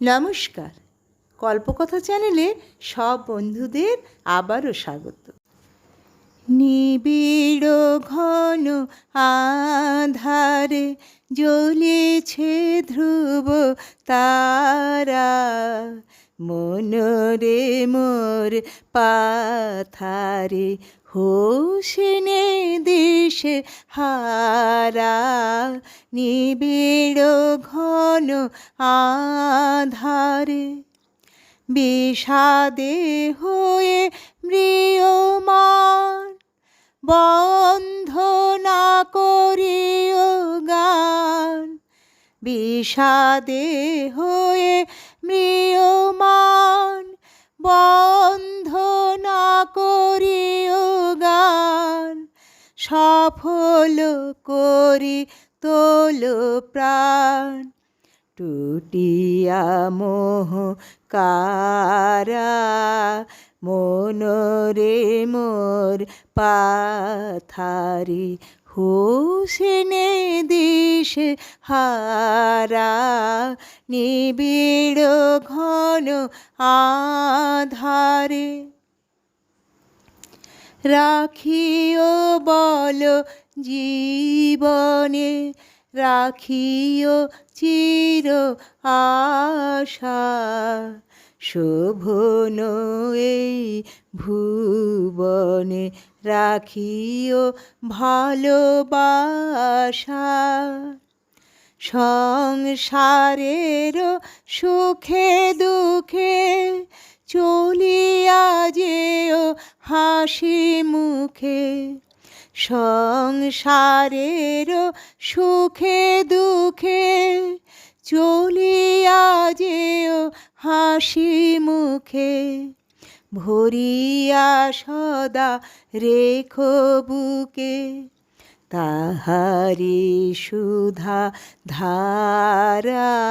নমস্কার। কল্পকথা চ্যানেলে সব বন্ধুদের আবারও স্বাগত। নিবিড় ঘন আধারে জ্বলেছে ধ্রুব তারা। মনরে মোর পাথারে হোসেনে দেশে হারা, নিবিড় ঘন আধারে। বিষাদে হয়ে মৃয়মান বন্ধ না করিও গান। বিষাদে হয়ে মৃয়মান সফল করি তোল প্রাণ। টুটিয়া মোহ কারা মনরে মোর পাথারি। হোসেনে দিশে হারা নিবিড় ঘন আধারে। রাখিও বল জীবনে, রাখিও চির আশা। শোভন এই ভুবনে, রাখিও ভালোবাসা। সংসারের সুখে দুঃখে যেও হাসি মুখে, সংসারের সুখে দুঃখে, চলিয়া যেও হাসি মুখে, ভরিয়া সদা রেখো বুকে, তাহারি সুধা ধারা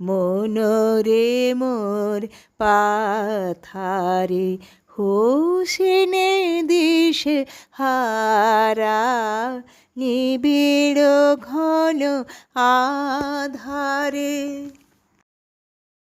মনরে মোর পাথারে হোসেনে দিশে হারা নিবিড় ঘন আধারে